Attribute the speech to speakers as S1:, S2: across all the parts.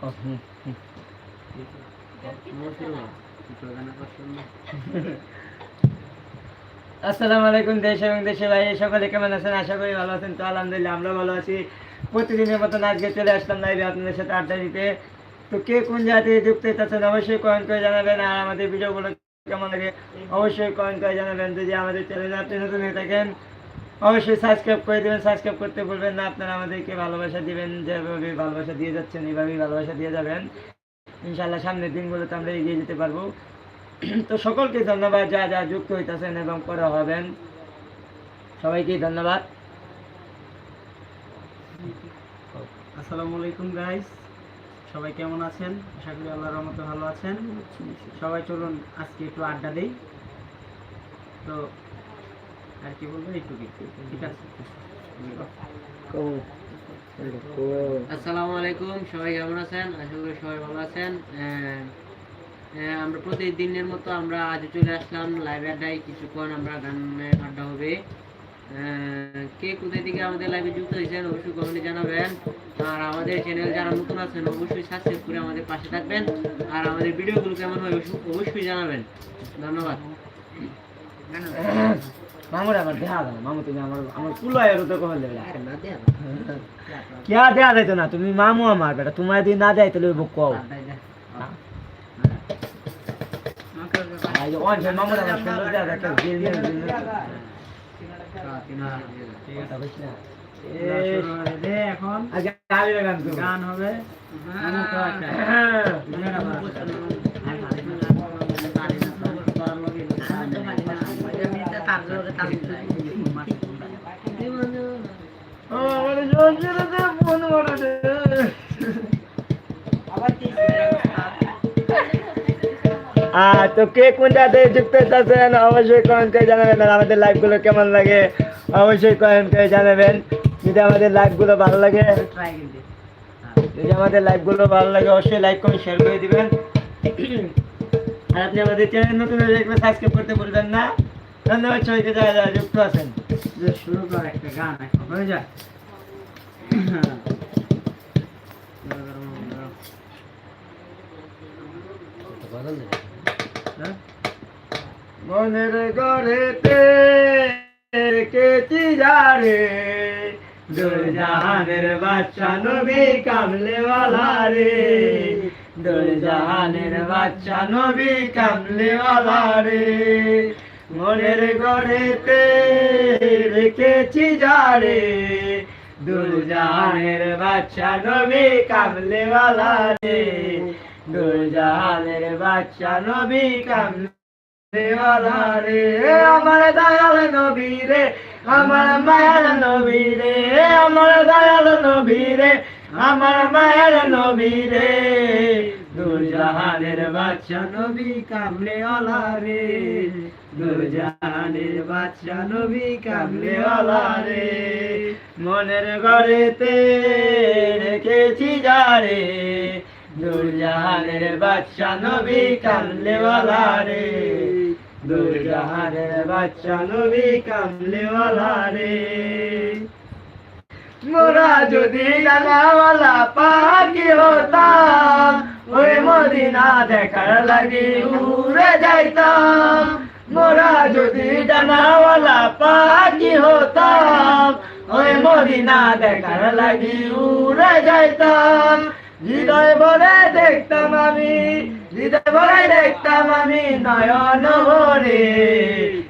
S1: আসসালামু আলাইকুম, দেশ এবং দেশে বাইরে সকলে কেমন আছেন? আশা করি ভালো আছেন। তো আলহামদুলিল্লাহ আমরা ভালো আছি। প্রতিদিনের মতন আজকে চলে আসলাম লাইভে আপনাদের সাথে আড্ডা দিতে। তো কে কোন জাতি যুক্ত আছেন অবশ্যই কমেন্ট করে জানাবেন। আর আমাদের ভিডিওগুলো কেমন লাগে অবশ্যই কমেন্ট করে জানাবেন। যদি আমাদের চ্যানেলে আপনি নতুন হয়ে থাকেন অবশ্যই সাবস্ক্রাইব করে দেবেন সাবস্ক্রাইব করতে ভুলবেন না। আপনারা আমাদেরকে ভালোবাসা দিবেন, যেভাবে ভালোবাসা দিয়ে যাচ্ছেন, এইভাবেই ভালোবাসা দিয়ে যাবেন। ইনশাল্লাহ সামনের দিনগুলোতে আমরা এগিয়ে যেতে পারব। তো সকলকে ধন্যবাদ, যা যা যুক্ত হইতেছেন এবং করা হবেন। সবাইকে ধন্যবাদ।
S2: আসসালামু আলাইকুম গাইস সবাই কেমন আছেন? আশা করি আল্লাহর রহমতে ভালো আছেন। সবাই চলুন, আজকে একটু আড্ডা দিই। তো আর কি বলব একটু ঠিক আছে?
S3: আসসালামু আলাইকুম সবাই কেমন আছেন? আশা করি সবাই ভালো আছেন। আমরা প্রতিদিনের মতো আমরা আজ চলে আসলাম লাইভ আড্ডায়। কিছুক্ষণ আমরা গানের আড্ডা হবে। কে কোথায় থেকে আমাদের লাইভে যুক্ত হয়েছেন অবশ্যই কমেন্টে জানাবেন। আর আমাদের চ্যানেল যারা নতুন আছেন অবশ্যই সাবস্ক্রাইব করে আমাদের পাশে থাকবেন। আর আমাদের ভিডিওগুলো কেমন হয় অবশ্যই- অবশ্যই জানাবেন ধন্যবাদ।
S1: মামুর আমার দেহা না মামু তুমি আমার আমার কুলায় তো কখন দেবে। क्या দেয়া যাইতো না? তুমি মামু আমার বেটা তোমার যদি না দেয় তাহলে বুক কও মামুর আমার সুন্দর দেয়া দেখে দিল দিল দিল কথা বলিস না।
S2: দে এখন।
S1: গান
S2: হবে। তো
S1: করে কে কোন জাতে যুক্ত আছেন অবশ্যই কমেন্ট করে জানাবেন। আর আমাদের লাইভগুলো কেমন লাগে? অবশ্যই কমেন্ট করে জানাবেন। যদি আমাদের লাইভগুলো ভালো লাগে, যদি আমাদের লাইভগুলো ভালো লাগে, অবশ্যই লাইক কমেন্ট শেয়ার করে দিবেন। আর আপনি আমাদের চ্যানেল নতুন সাবস্ক্রাইব করতে ভুলবেন না। ধন্যবাদ সবাইকে যারা যারা যুক্ত আছেন
S2: শুরু কর একটা গান এখন হয়ে যায়?
S1: মনের গড়েতে রেখেছি যারে দুরজাহানের বাচ্চা নবী কামলেওয়ালা রে দুরজাহানের বাচ্চা নবী কামলেওয়ালা রে মনের গড়েতে রেখেছি যারে দুরজাহানের বাচ্চা নবী কামলেওয়ালা রে দুরজাহানের বাচ্চা নবী কামলে দেওয়ালা রে আমার দয়াল নবী রে, আমার মায়াল নবী রে আমার দয়াল নবী রে, আমার মায়াল নবী রে। দুরজাহানের বাচ্চা নবী কামলে ওলা রে দুরজাহানের বাচ্চা নবী কামলে ওলা রে মনের ঘরেতে রেখেছি যারে। দুরজাহানের বাচ্চা নবী কামলেওয়ালা রে দুরজাহানের বাচ্চা নবী কামলেওয়ালা রে মোরা যদি ডানাওয়ালা পাখি হতাম ওই মদিনা দেখার লাগি উড়ে যাইতাম। মোরা যদি ডানাওয়ালা পাখি হতাম, ওই মদিনা দেখার লাগি উড়ে যাইতাম। হৃদয় ভরে দেখতাম আমি, হৃদয় ভরে দেখতাম আমি নয়ন ভরে।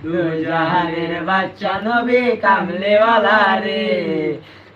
S1: দুজাহানের বাচ্চা নবী কামলেওয়ালা রে।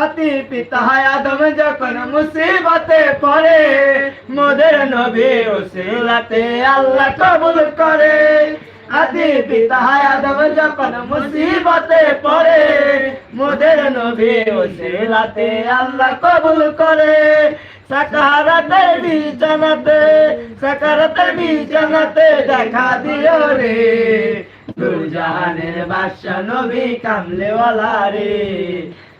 S1: অতি পিতা আদম যখন মুসিবতে পড়ে, মোদের নবী ওসিলাতে আল্লাহ কবুল করে। আদি পিতা আদম যখন মুসিবতে পড়ে, মোদের নবী ওসিলাতে আল্লাহ কবুল করে। সাকারাতের বিছানাতে সাকারাতের বিছানাতে দেখা দিও রে। দুর্জা জাহানের বাদশা নবী কামলেওয়ালা রে।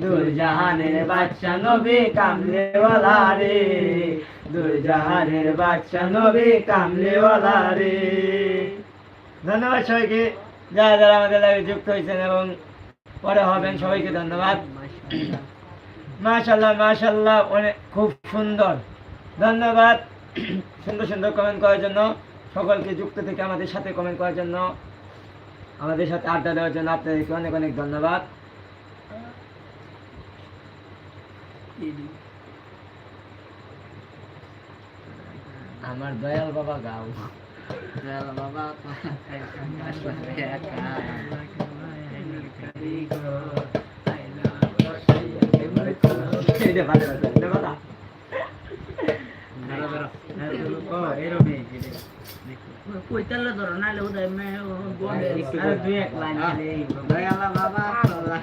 S1: দূর জাহানের বাদশা নবী কামলেওয়ালা রে। দূর জাহানের বাদশা নবী কামলেওয়ালা রে। ধন্যবাদ সবাইকে। যারা যারা আমাদের লাগে যুক্ত হয়েছেন এবং পরে হবেন, সবাইকে ধন্যবাদ। মাশাল্লাহ মাশাল্লাহ অনেক খুব সুন্দর। ধন্যবাদ। সুন্দর সুন্দর কমেন্ট করার জন্য, সকলকে যুক্ত থেকে আমাদের সাথে কমেন্ট করার জন্য, আমাদের সাথে আড্ডা দেওয়ার জন্য আপনাদেরকে অনেক অনেক ধন্যবাদ। আমার দয়াল বাবা গাও।
S3: বাবা।
S2: ও এরকমই
S4: কইতালে ধরো নাহলে মেয়ে
S2: দুই এক লাইন
S3: দয়ালা বাবা গাছ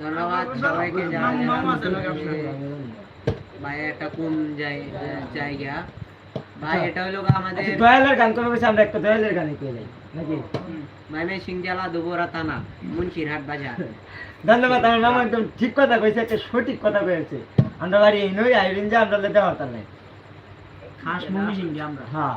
S3: ধন্যবাদ সবাইকে
S4: লোক আপনার।
S3: ভাই একটা কোন জায়- জায়গা। ভাই এটা হলো আমাদের
S1: আচ্ছা, দয়ালের গান করব আমরা একটা দয়ালের গানে পেয়ে যাই নাকি?
S3: মাইমে সিং জেলা দুবরা থানা মুন্সিরহাট বাজার।
S1: ধন্যবাদ আমার মামা একদম ঠিক কথা কইছে একটা সঠিক কথা কয়েছে আমরা বাড়ি এই নই আইরিন যে আমরা দেওয়া হতাম নাই।
S4: খাস আমরা।
S1: হ্যাঁ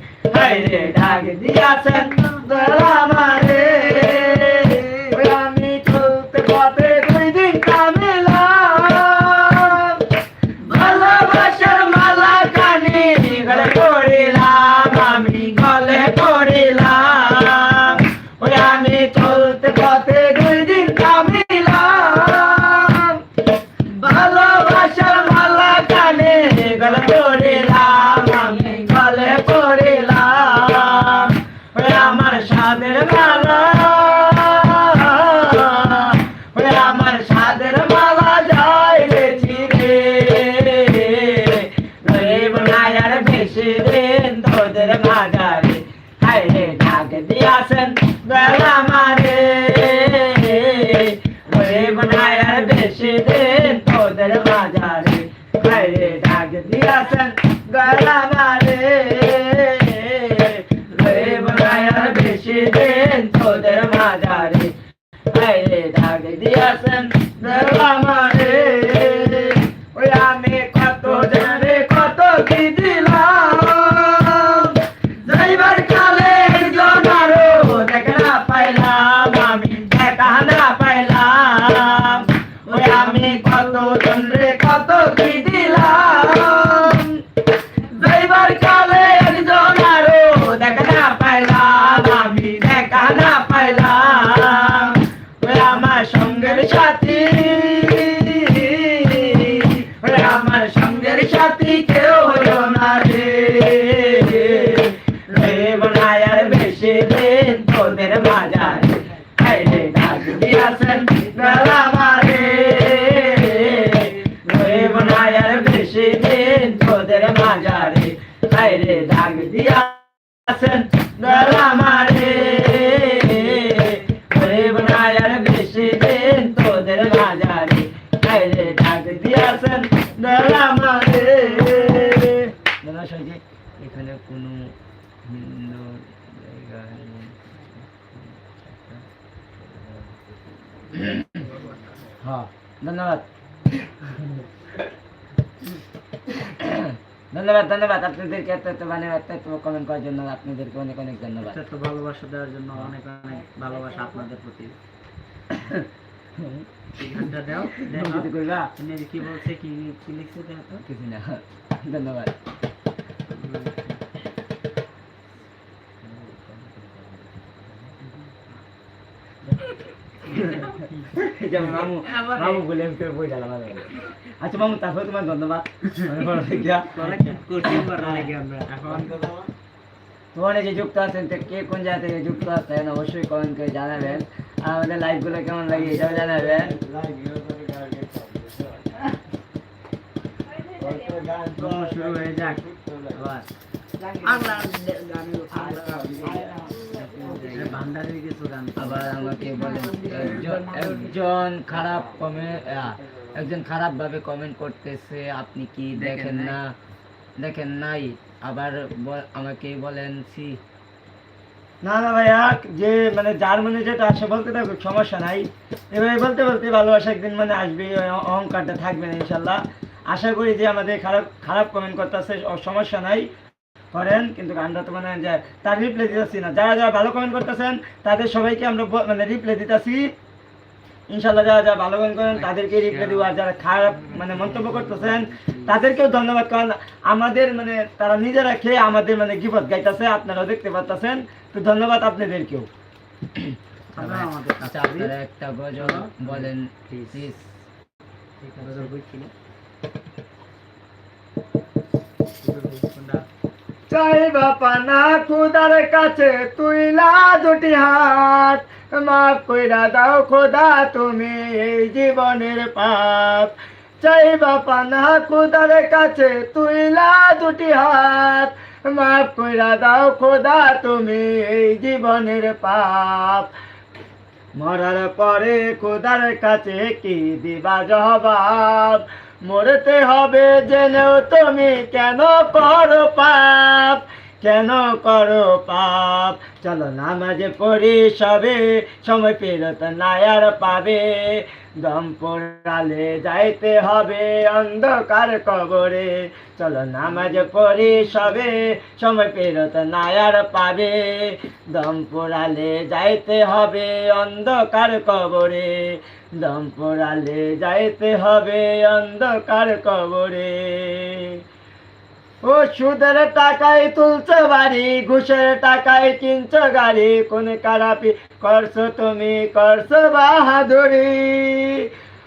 S1: আইরে ঢাক দিয়াছেন আমারে। আমি চলতে পথে ধন্যবাদ ধন্যবাদ। আপনাদেরকে এত এত মানে এত এত কমেন্ট করার জন্য আপনাদেরকে অনেক অনেক ধন্যবাদ।
S2: এত ভালোবাসা দেওয়ার জন্য অনেক অনেক ভালোবাসা আপনাদের প্রতি। দাও কি বলছে কি কি লিখছে
S1: ধন্যবাদ এই যে মামু মামু বলে আমি তোর বই গেলাম আচ্ছা মামু তারপরে তোমার ধন্যবাদ। তোমার যে যুক্ত আছেন কে কোন জায়গা থেকে যুক্ত আছেন অবশ্যই কমেন্ট করে জানাবেন। আর আমাদের লাইভগুলো কেমন লাগে এটাও জানাবেন।
S2: শুরু হয়ে যাক। আবার।
S4: গান
S1: আবার আমাকে বলেন একজন একজন খারাপ কমেন্ট একজন খারাপ ভাবে কমেন্ট করতেছে আপনি কি দেখেন না? দেখেন নাই। আবার আমাকে বলেন সি না না ভাইয়া যে মানে যার মনে যেটা আসে বলতে থাকুক সমস্যা নাই। এভাবে বলতে বলতে ভালোবাসা একদিন মানে আসবে অহংকারটা থাকবে না ইনশাল্লাহ। আশা করি যে আমাদের খারাপ খারাপ কমেন্ট করতেছে সমস্যা নাই। করেন কিন্তু আমরা তো মানে যে তার রিপ্লাই দিতেছি না। যারা যারা ভালো কমেন্ট করতেছেন তাদের সবাইকে আমরা মানে রিপ্লাই দিতেছি। ইনশাল্লাহ যারা যারা ভালো কমেন্ট করেন তাদেরকে রিপ্লাই দিব আর যারা খারাপ মানে মন্তব্য করতেছেন তাদেরকেও ধন্যবাদ। কারণ আমাদের মানে তারা নিজেরা খেয়ে আমাদের মানে গিফট গাইতেছে আপনারাও দেখতে পাচ্ছেন তো ধন্যবাদ আপনাদেরকেও।
S2: আমরা আমাদের
S1: আচ্ছা আপনারা একটা গজল বলেন প্লিজ
S2: গজল বই
S1: চাই বাপা না খুদার কাছে তুইলা দুটি হাত মাফ কইরা দাও খোদা, তুমি এই জীবনের পাপ। চাই বাপা না খুদার কাছে তুইলা দুটি হাত মাফ কইরা দাও খোদা, তুমি এই জীবনের পাপ। মরার পরে খোদার কাছে কি দিবা জবাব? মরতে হবে জেনেও তুমি কেন করো পাপ? কেন করো পাপ? চলো নামাজে পড়ি সবে, সময় ফেরত নায়ার পাবে। দম পোড়ালে যাইতে হবে অন্ধকার কবরে। চলো নামাজে পড়ি সবে, সময় ফেরত নায়ার পাবে। দম পোড়ালে যাইতে হবে অন্ধকার কবরে। দম যাইতে হবে অন্ধকার কবরে। ও সুদের টাকায় তুলছো বাড়ি, ঘুষের টাকায় কিনছো গাড়ি কোন কারাপি করছ তুমি, করছ বাহাদুরি।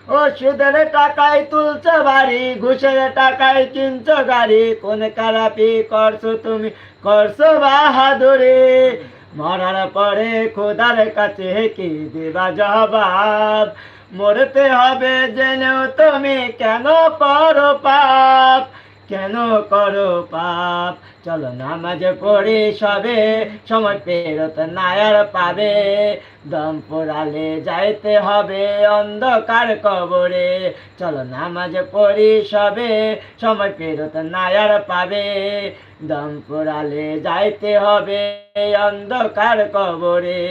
S1: ও সুদের টাকায় তুলছো বাড়ি, ঘুষের টাকায় কিনছো গাড়ি। কোন কারাপি করছ তুমি, করছ বাহাদুরি। মরার পরে খোদার কাছে কি দিবা জবাব? মরতে হবে জেনেও তুমি কেন করো পাপ? কেন করো পাপ? চলো নামাজে পড়ি সবে, সময় ফেরত নায়ার পাবে। দম পোড়ালে যাইতে হবে অন্ধকার কবরে। চলো নামাজে পড়ি সবে, সময় ফেরত নায়ার পাবে। দম পোড়ালে যাইতে হবে অন্ধকার কবরে।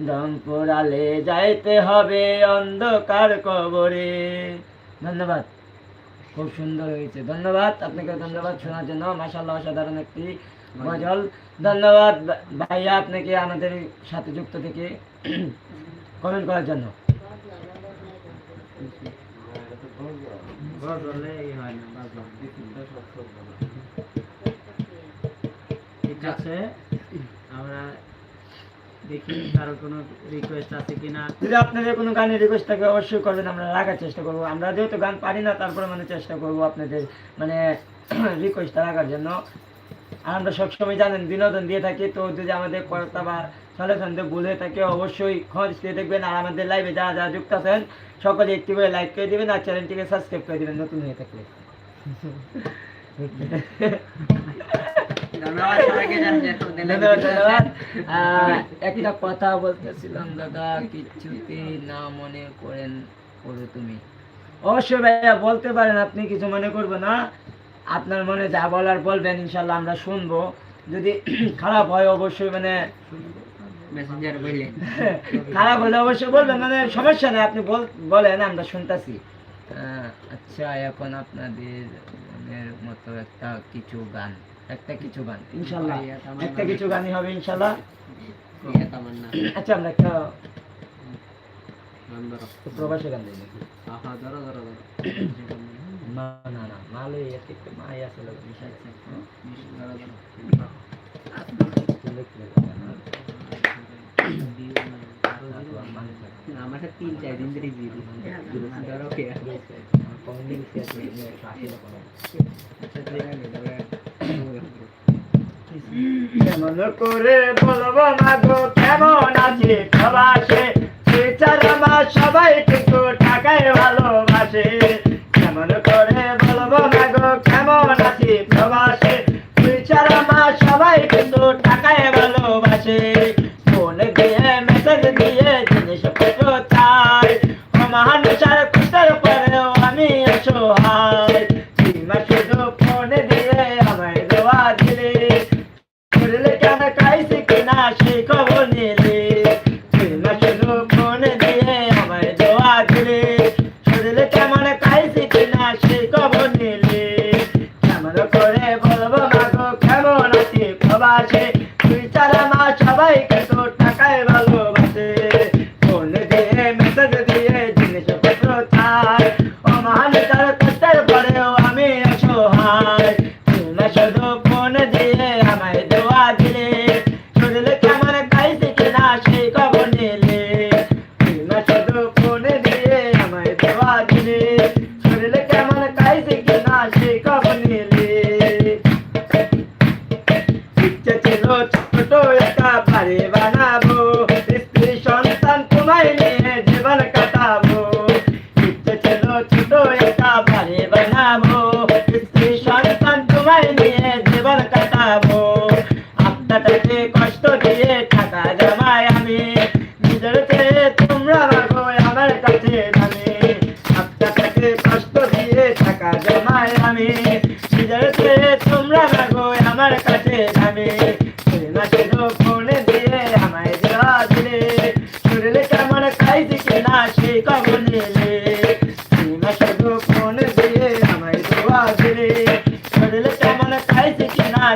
S1: দম পোড়ালে যাইতে হবে অন্ধকার কবরে। ধন্যবাদ। খুব সুন্দর হয়েছে। ধন্যবাদ, আপনাকে ধন্যবাদ শোনার জন্য। মাসাল্লাহ অসাধারণ একটি গজল। ধন্যবাদ ভাইয়া আপনাকে, আমাদের সাথে যুক্ত থেকে। কমেন্ট করার জন্য।
S2: ঠিক আছে, আমরা দেখি কারও কোনো রিকোয়েস্ট আছে কিনা।
S1: যদি আপনাদের কোনো গানের রিকোয়েস্ট থাকে অবশ্যই করবেন আমরা রাখার চেষ্টা করব। আমরা যেহেতু গান পারি না তারপরে মানে চেষ্টা করব আপনাদের মানে রিকোয়েস্টটা রাখার জন্য। আর আমরা সবসময় জানেন বিনোদন দিয়ে থাকি তো যদি আমাদের কর্তা বা ভুল হয়ে থাকে অবশ্যই খোঁজ দিয়ে দেখবেন। আর আমাদের লাইভে যারা যারা যুক্ত আছেন সকলে একটি করে লাইক করে দিবেন আর চ্যানেলটিকে সাবস্ক্রাইব করে দিবেন নতুন হয়ে থাকলে। একটা কথা বলতেছিলাম দাদা কিছুতে না মনে করেন করো তুমি। অবশ্যই ভাইয়া বলতে পারেন আপনি কিছু মনে করব না। আপনার মনে যা বলার বলবেন ইনশাল্লাহ আমরা শুনব। যদি খারাপ হয় অবশ্যই মানে খারাপ হলে অবশ্যই বলবেন মানে সমস্যা নেই আপনি বলেন আমরা শুনতেছি। আচ্ছা এখন আপনাদের মনের মতো একটা কিছু গান। একটা কিছু গান। ইনশাল্লাহ একটা কিছু হবে ইনশাল্লাহ। আচ্ছা আমরা একটা প্রবাসী গান দিই
S3: আমার তিন চার দিন ধরে।
S1: কেমন করে বলব মাগো কেমন আছি প্রবাসে টিচার আমার সবাই কিন্তু টাকায় ভালোবাসে।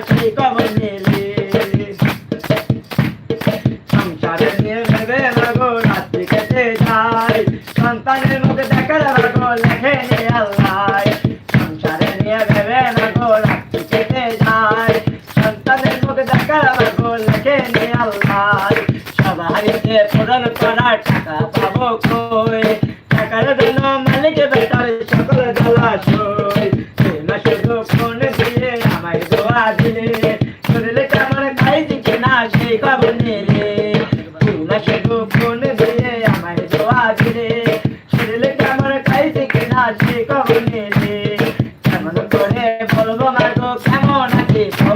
S1: así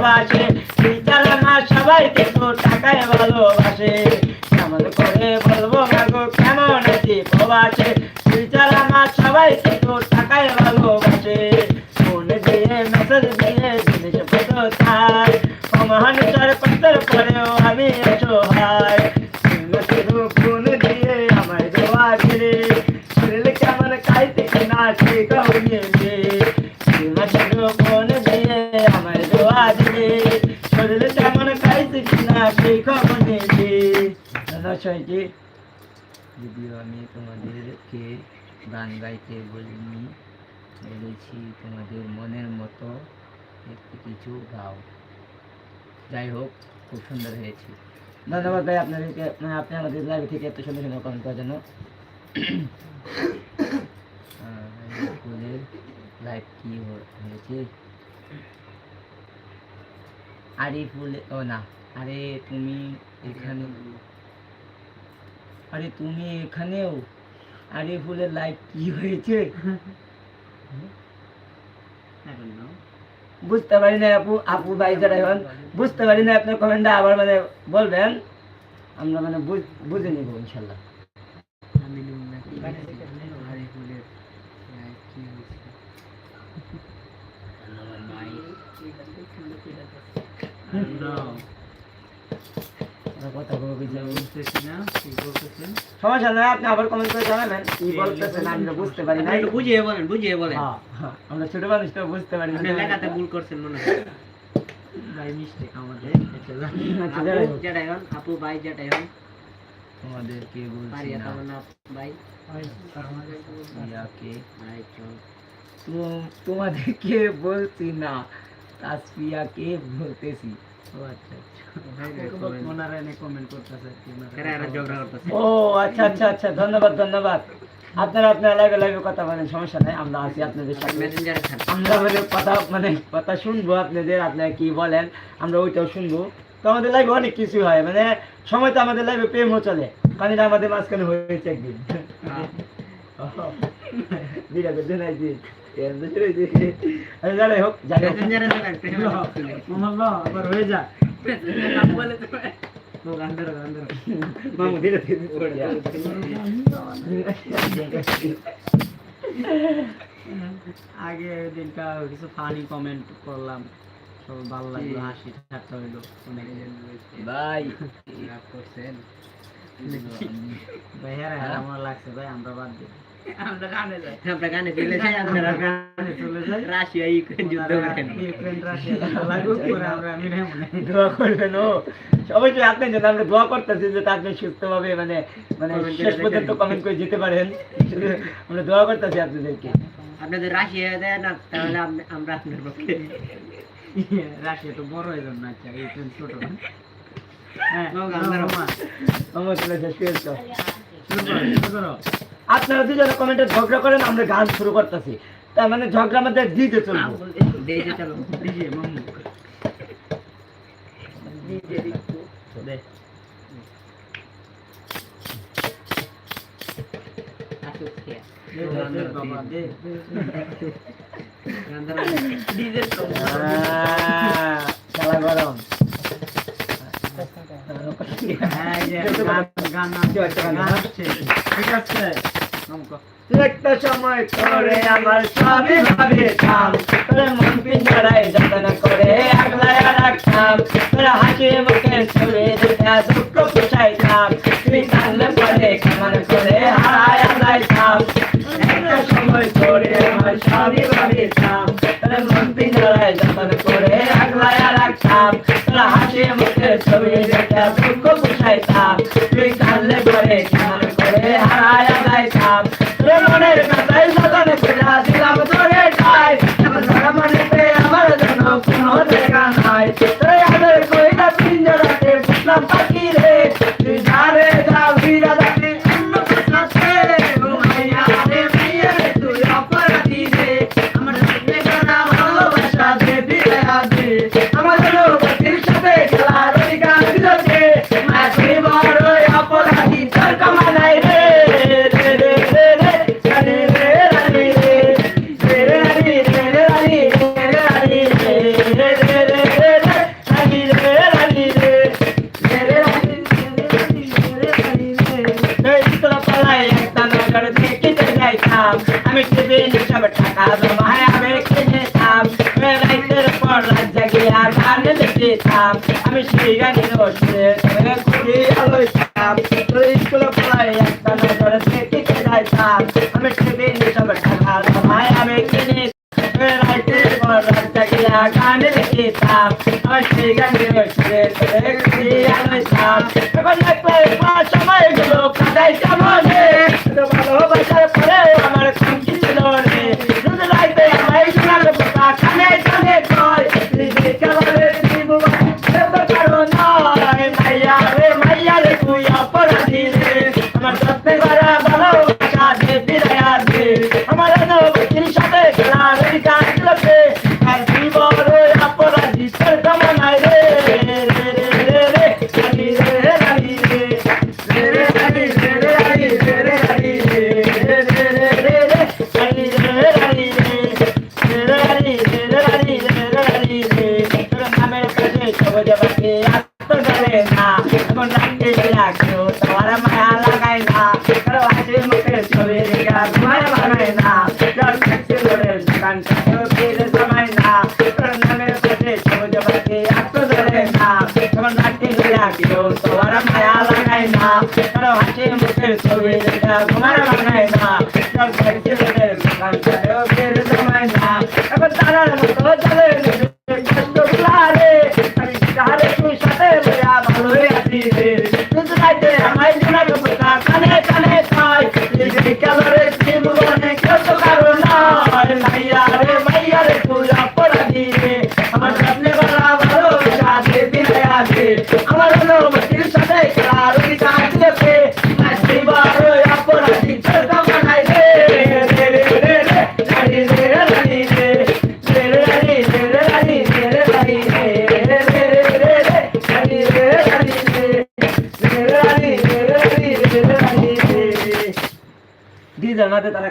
S1: ভালোবাসে। সবাইকে তোর টাকায় ভালোবাসে। চাই যে? যদিও আমি তোমাদেরকে গান গাইতে বলিনি বলেছি তোমাদের মনের মতো একটু কিছু গাও। যাই হোক খুব সুন্দর হয়েছে। ধন্যবাদ ভাই আপনাদেরকে মানে আপনি আমাদের লাইভ থেকে এত সুন্দর সুন্দর কমেন্ট করার জন্য। স্কুলের লাইভ কি হয়েছে? আরিফুল ও না আরে তুমি এখানে আরে তুমি এখানেও? আরে বলে লাইফ কি হয়েছে? বুঝতে পারি না আপু আপু ভাই যারা এখন বুঝতে পারি না আপনার কমেন্টটা আবার মানে বলবেন। আমরা মানে বুঝে নিব ইনশাল্লাহ।
S2: No.
S1: কথা বলবি যে
S2: বুঝতেছি না কি বলতেছেন
S1: সমস্যা নয় আপনি আবার কমেন্ট করে জানাবেন। কি বলতেছেন আমি বুঝতে পারি না
S3: একটু বুঝিয়ে বলেন বুঝিয়ে বলেন।
S1: হ্যাঁ, হ্যাঁ, আমরা ছোট মানুষ তো বুঝতে পারি না
S3: লেখাতে ভুল করছেন মনে হয়।
S2: ভাই মিস্টেক আমাদের এটা জানি।
S1: আচ্ছা, যাই
S3: আপু যেটাই হন আপু ভাই। যেটাই হন
S1: তোমাদেরকে বলছি না?
S3: ভাই
S1: ইয়াকে তোমাদেরকে বলছি না? তাসফিয়াকে বলতেছি?
S2: ও আচ্ছা। করতেছে
S1: ও আচ্ছা আচ্ছা আচ্ছা ধন্যবাদ ধন্যবাদ। আপনারা আপনারা লাইভে লাইভে কথা বলেন সমস্যা নাই আমরা আছি আপনাদের সাথে। আমরা মানে কথা মানে কথা শুনব আপনাদের আপনারা কি বলেন আমরা ওইটাও শুনব। তো আমাদের লাইভে অনেক কিছু হয় মানে সময় তো আমাদের লাইভে প্রেমও চলে কারণ এটা আমাদের মাঝখানে হয়েছে একদিন। বিরা করতে নাই যাই হোক যাই হোক
S2: আবার হয়ে যা আগে দিনটা কিছু ফানি কমেন্ট করলাম। সব ভালো লাগল হাসি ঠাট্টা হইল। অনেক
S1: ভাই
S3: করছেন
S2: ভাই। হ্যাঁ হ্যাঁ আমার লাগছে ভাই আমরা বাদ দিই।
S4: আমরা গানে যাই।
S3: আমরা গানে চলে যাই আপনারা
S2: গানে চলে যাই।
S3: রাশিয়া ইউক্রেন যুদ্ধ করেন।
S2: ইউক্রেন রাশিয়া লাগুক করে আমরা মিলে মনে
S1: দোয়া করবেন ও। অবশ্যই আপনি যেন আমরা দোয়া করতেছি যাতে আপনি সুস্থভাবে মানে মানে শেষ পর্যন্ত কমেন্ট করে যেতে পারেন। আমরা দোয়া করতেছি আপনাদেরকে।
S3: আপনাদের রাশিয়া দেয় না তাহলে আমরা আপনার পক্ষে।
S2: রাশিয়া তো বড় হয়ে যাবে না আচ্ছা ইউক্রেন ছোট না। হ্যাঁ
S1: আমার শেষ
S2: শুরু করো শুরু করো
S1: আপনারা দুজনে কমেন্টে ঝগড়া করেন আমরা গান শুরু করতেছি। তার মানে ঝগড়া আমাদের দিতে চলবো। খেলা গরম।
S2: হ্যাঁ এই যে গান গান গান আসছে। ঠিক আছে।
S1: একটা সময় করে আমার সবই ভাবে তোরা মন পিঞ্জরায় যতন করে আগলায় রাখতাম। তোরা হাসি মুখে ছবি দুটা দুঃখ পুষাইতাম। তুই কান্দলে পরে কেমন করে হারায় আলাইতাম লিখতাম আমি সেই গানের বসে ঘুরে আলোইতাম তুই স্কুল পালাই একটা নগর থেকে যাইতাম আমি টিভি সব টাকা জমায় আমি কিনে রাইতের পর রাত জাগিয়া গান লিখতাম। আমি সেই গানের মুখের ছবি দেখা তোমার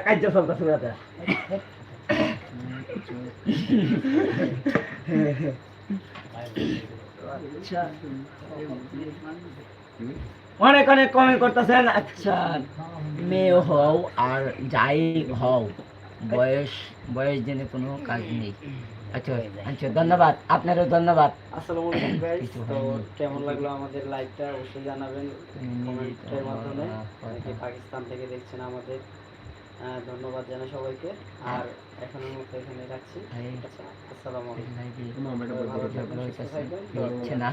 S1: কার্য চলতেছে দাদা অনেক অনেক কমেন্ট করতেছেন আচ্ছা
S4: মেয়ে হও আর যাই হও বয়স বয়স জেনে কোনো কাজ নেই। আচ্ছা আচ্ছা ধন্যবাদ আপনারও ধন্যবাদ।
S2: আসসালামু আলাইকুম গাইস তো কেমন লাগল আমাদের লাইভটা অবশ্যই জানাবেন কমেন্টের মাধ্যমে। পাকিস্তান থেকে দেখছেন আমাদের। ধন্যবাদ জানাই সবাইকে। আর এখনের মতো এখানে রাখছি। ঠিক আছে আসসালামু আলাইকুম।
S4: হচ্ছে না।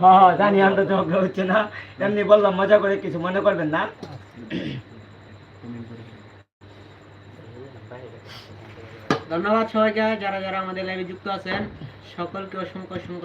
S1: হ্যাঁ জানি আমরা ঝগড়া হচ্ছে না। এমনি বললাম মজা করে কিছু মনে করবেন না।
S3: ধন্যবাদ সবাইকে যারা যারা আমাদের লাইভে যুক্ত আছেন সকলকে অসংখ্য অসংখ্য